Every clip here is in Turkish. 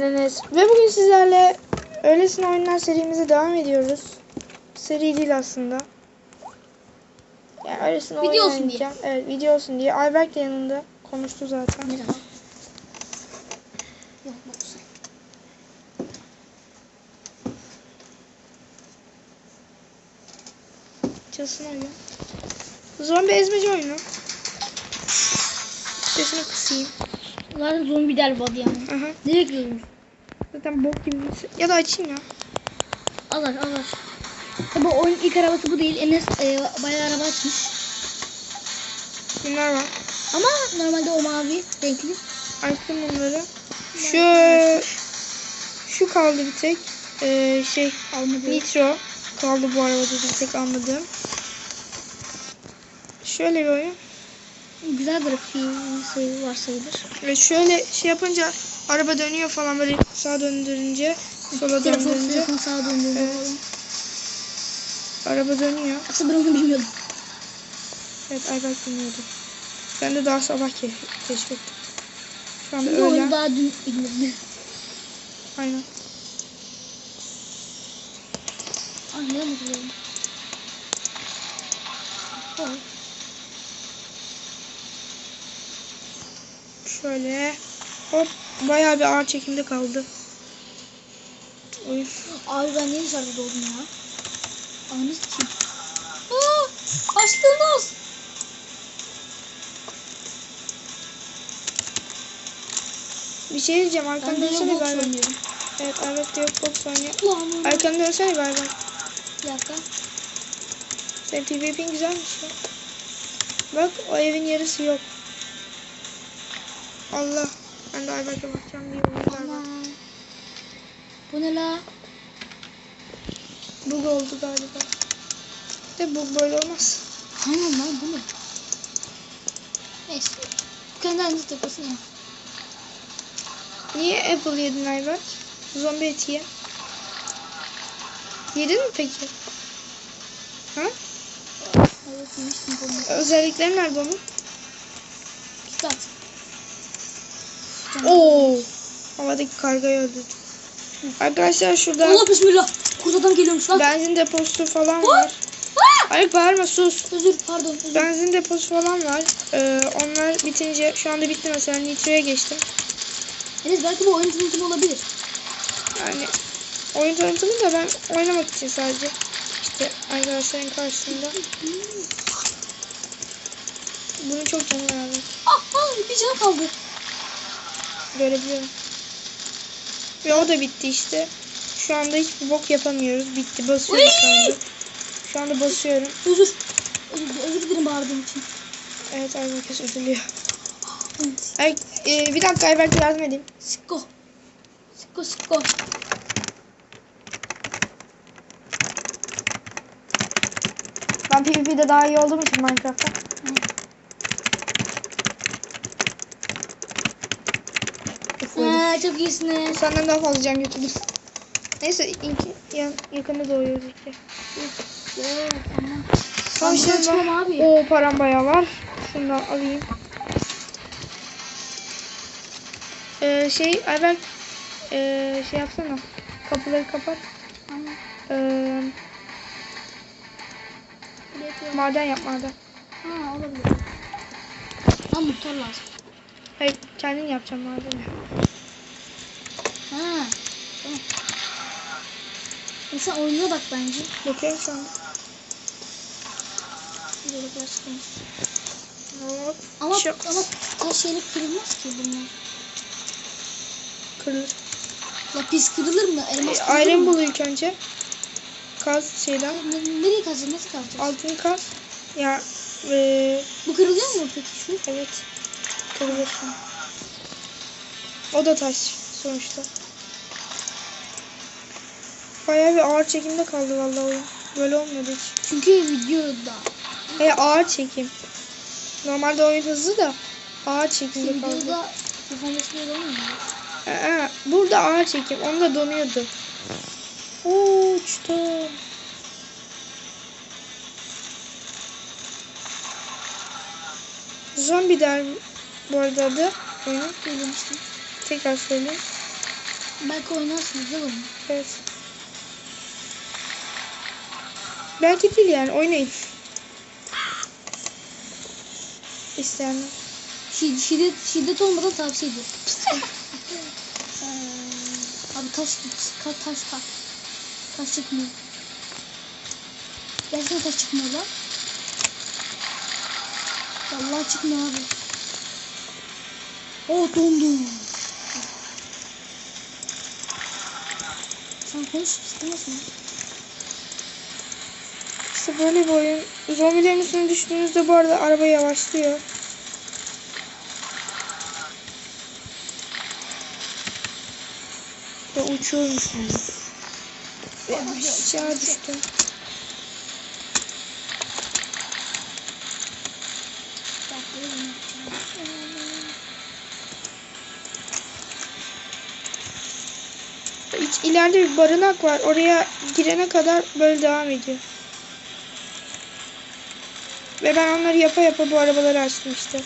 ben Enes. Ve bugün sizlerle Öylesine Oyunlar serimize devam ediyoruz. Seri değil aslında. Yani öylesine Video olsun diye. Evet video olsun diye. Ayberk de yanında konuştu zaten. Merhaba. Çalsın oyunu. Zombi ezmece oyunu. Sesini kısayım. Zaten zombi der body yani. Aha. Direkt görünür. Zaten bok gibi. ses. Ya da açayım ya. Alır alır. Tabi oyun ilk arabası bu değil. Enes e, bayağı araba açmış. Bunlar var. Ama normalde o mavi renkli. Açtım bunları. Şu şu kaldı bir tek. Ee, şey Almadı. Nitro kaldı bu arabada bir tek anladığım. Şöyle bir oyun. Güzel grafiği sayı var sayılır. Ve şöyle şey yapınca araba dönüyor falan böyle sağa döndürünce sola Telefon, döndürünce telefon sağa Evet. falan. araba dönüyor. Aslında ben onu bilmiyordum. Evet Ayberk bilmiyordum. Ben de daha sabah ke- keşfettim. Şu anda öğlen. daha dün indirdi. Aynen. Anlayamadım. Oh. Şöyle hop bayağı bir ağır çekimde kaldı. Oyun. Abi ben niye dışarıda doğdum ya? Anı kim? Aa! Açtınız! Bir şey diyeceğim arkanı dönsene galiba. oynuyorum. Evet de yok box oynuyor. Arkanı dönsene galiba. bir dakika. Senin PvP'in güzelmiş ya. Bak o evin yarısı yok. Allah. Ben de Ayberk'e bakacağım diye. Aman. Bu ne la? Bug oldu galiba. De bug böyle olmaz. Aynen lan bu ne? Neyse. Kendi takılsın ya. Niye Apple yedin Ayberk? Zombi eti ye. Yedin mi peki? Ha? Evet yemiştim bunu. Özellikleri nerede onun? Kitap. Oo. Havadaki kargayı öldürdü. Arkadaşlar şurada Allah bismillah. Kurt adam geliyormuş lan. benzin deposu falan var. Hayır bağırma sus. Özür pardon. Özür. Benzin deposu falan var. Ee, onlar bitince şu anda bitti mesela Nitro'ya geçtim. Enes belki bu oyun tanıtımı olabilir. Yani oyun tanıtımı da ben oynamak için sadece. İşte arkadaşların karşısında. Bunun çok canı var abi. Ah ah bir can kaldı. Görebiliyorum. Ve o da bitti işte. Şu anda hiçbir bok yapamıyoruz. Bitti. Basıyorum şu anda. Şu anda basıyorum. Özür. Özür, özür dilerim bağırdığım için. Evet herkes üzülüyor. Evet. Ay, e, bir dakika Ayberk'e yardım edeyim. Sikko. Sikko sikko. Ben PvP'de daha iyi olduğum için Minecraft'ta. Çok iyisiniz. Senden daha fazla can götürdüm. Neyse ilk yan, yakında doğuyoruz işte. Tavşan var. abi. Oo param bayağı var. Şunu da alayım. Ee, şey Ayberk ee, şey yapsana. Kapıları kapat. Ee, maden yap maden. Ha olabilir. Lan muhtar lazım. Hayır kendin yapacaksın madeni. Ha. Tamam. Mesela oyuna bak bence. Bakıyorum şu anda. Böyle sıkıntı. Hop. Ama Şu- ama yeri kırılmaz ki bunlar. Kırılır. Lapis kırılır mı? Elmas Ee, kırılır Iron mı? bul ilk önce. Kaz şeyden. Ne- Nereye kazacağız? Nasıl kazacağız? Altın kaz. Ya ee, Bu kırılıyor mu peki şu? evet. Kırılır. O da taş sonuçta. Bayağı bir ağır çekimde kaldı vallahi oyun. Böyle olmadı hiç. Çünkü videoda. E ağır çekim. Normalde oyun hızlı da ağır çekimde kaldı. videoda böyle olmuyor mu? Aa, burada ağır çekim. Onda donuyordu. Oo, uçtum. Zombi der bu arada adı. Söylemiştim. Tekrar söyleyeyim. Belki oynarsınız değil mi? Evet. Belki değil yani oynayın. İsteyenler. Şi- şiddet, şiddet olmadan tavsiye ediyorum. Abi taş ka, taş taş. Taş çıkmıyor. Gerçekten taş çıkmıyor lan. Vallahi çıkmıyor abi. O dondu. Sen konuş istemiyorsun. İşte böyle bir oyun. Zombilerin üstüne düştüğünüzde bu arada araba yavaşlıyor. Ve uçuyormuşum. Ve aşağı düştüm. İleride bir barınak var. Oraya girene kadar böyle devam ediyor. Ve ben onları yapa yapa bu arabaları açtım işte.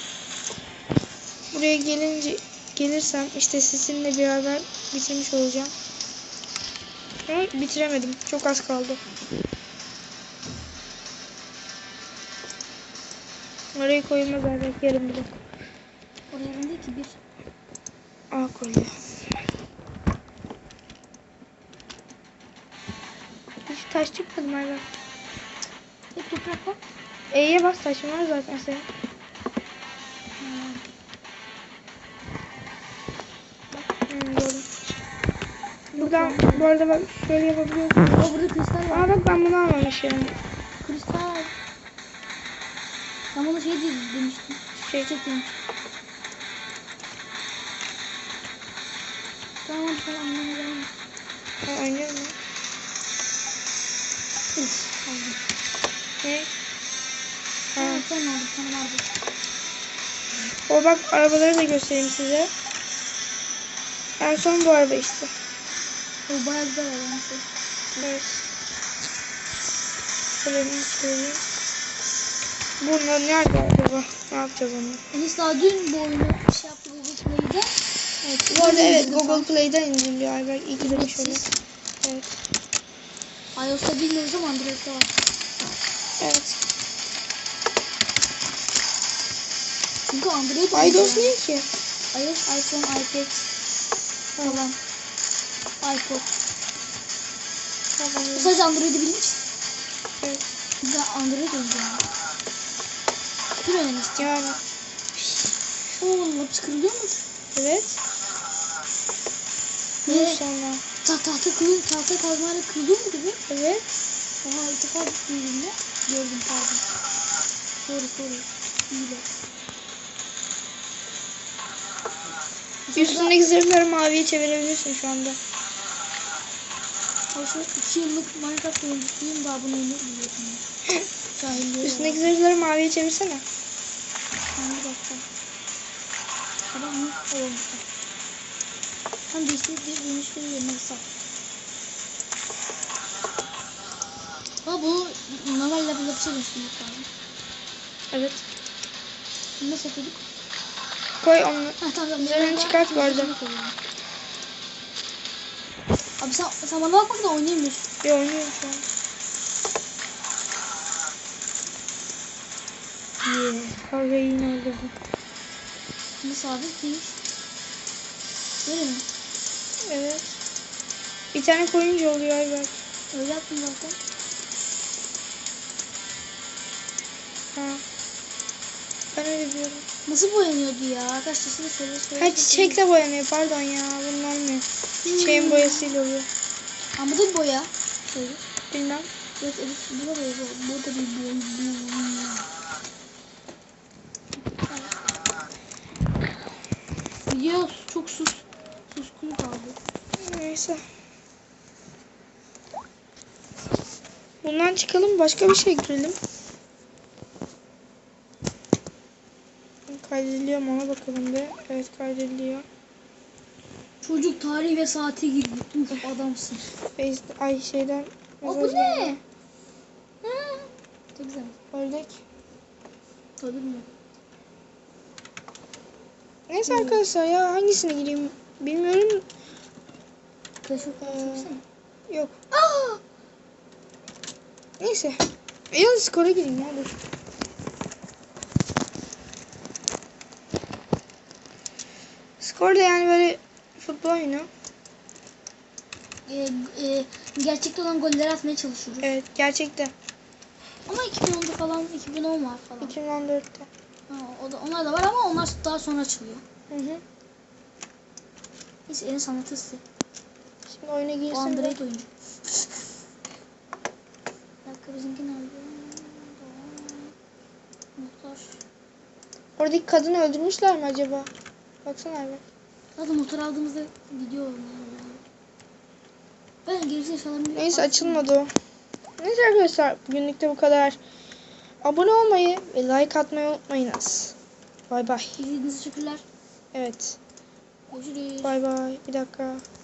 Buraya gelince gelirsem işte sizinle beraber bitirmiş olacağım. Ama bitiremedim. Çok az kaldı. Oraya koyulmaz belki yarım bile. Oraya bende ki bir. Aa koyuyor. Hiç taş çıkmadı mı hala? Hep toprak var. E'ye bas var zaten senin. Hmm, doğru. Buradan bu arada bak şöyle yapabiliyorsun. Aa burada kristal var. Aa bak ben bunu almamışım. Kristal. Ben bunu şey diye demiştim. Şey, Çekeyim. Tamam tamam anlamadım. ha, oynuyor mu? Ne? Ha. Tamam sen aldın sana vardı. O bak arabaları da göstereyim size. En son bu araba işte. O bayağı güzel olmuş. Evet. Şöyle bir söyleyeyim. Bunlar nerede acaba? Ne yapacağız onu? Enis daha dün bu oyunu şey yaptı Google Play'de. Evet. Bu arada evet Google Play'den indiriliyor Ayberk. İyi ki demiş öyle. Evet. iOS'ta bilmiyoruz ama Android'de var. Evet. Çünkü Android oynuyor. ne ki? iOS, iPhone, iPad falan. iPod. Bu sadece Android'i bilmiş. Evet. Biz Android oynuyoruz. Dur Enis. Yani. Oo laps kırılıyor mu? Evet. Ne? Dur sonra. Ta tahta kırıl, tahta kazmayla kırılıyor mu gibi? Evet. Oha ilk defa duydum ya. Gördüm pardon. Sorry sorry. İyi de. Üstündeki zırhları maviye çevirebilirsin şu anda. Aslında 2 yıllık Minecraft oyuncusuyum daha bunu. Cahilliğe Üstündeki zırhları maviye çevirsene. Hangi dakika? Adam mı? Olmuşlar. Tam değiştirip bir dönüştürü yerine sat. Ha bu normal level yapışa dönüştürmek lazım. Evet. Nasıl yapıyorduk? Koy onu. Ha tamam tamam. Level'da çıkart bu arada. Abi sen, sen bana bakmak da oynayamıyorsun. Bir oynuyorum şu an. Yeah. Kavgayı yine öldürdüm. Nasıl abi? Değil. Böyle mi? Evet. Bir tane koyunca oluyor Ayberk. Öyle yaptım zaten. Ha. Ben öyle diyorum. Nasıl boyanıyordu ya? Arkadaşlar size söyle söyle. Ha çiçekle boyanıyor pardon ya. Bunun olmuyor. Çiçeğin boyasıyla oluyor. Ama bu da boya. Şöyle. Bilmem. Evet evet bu da boya. Bu da bir boya. Ya çok sus. Suskun kaldı. Neyse. Bundan çıkalım başka bir şey girelim. Kaydediliyor mu ona bakalım bir. Evet kaydediliyor. Çocuk tarih ve saate girdi. Uf adamsın. Face, ay şeyden. O bu ne? Ha, Çok güzel. Ördek. Tabii mi? Neyse arkadaşlar ya hangisine gireyim bilmiyorum. Clash of Clans Ee. Yok. Aa! Neyse. Yalnız skora gireyim ya dur. Skor da yani böyle futbol oyunu. Ee, e, gerçekte olan golleri atmaya çalışıyoruz. Evet gerçekten. Ama 2010'da falan 2010 var falan. 2014'te. Ha, o da, onlar da var ama onlar daha sonra açılıyor. Hı hı. Neyse Enes anlatırsın. Şimdi oyuna O girsin. de. Android oyuncu. Bir dakika bizimki nerede? Muhtar. Oradaki kadını öldürmüşler mi acaba? Baksana abi. Zaten motor aldığımızda gidiyor. Ben gerisi eşyalarımı bir Neyse açılmadı o. Neyse arkadaşlar bugünlük de bu kadar. Abone olmayı ve like atmayı unutmayınız. Bay bay. İzlediğiniz için teşekkürler. Evet. Görüşürüz. Bay bay. Bir dakika.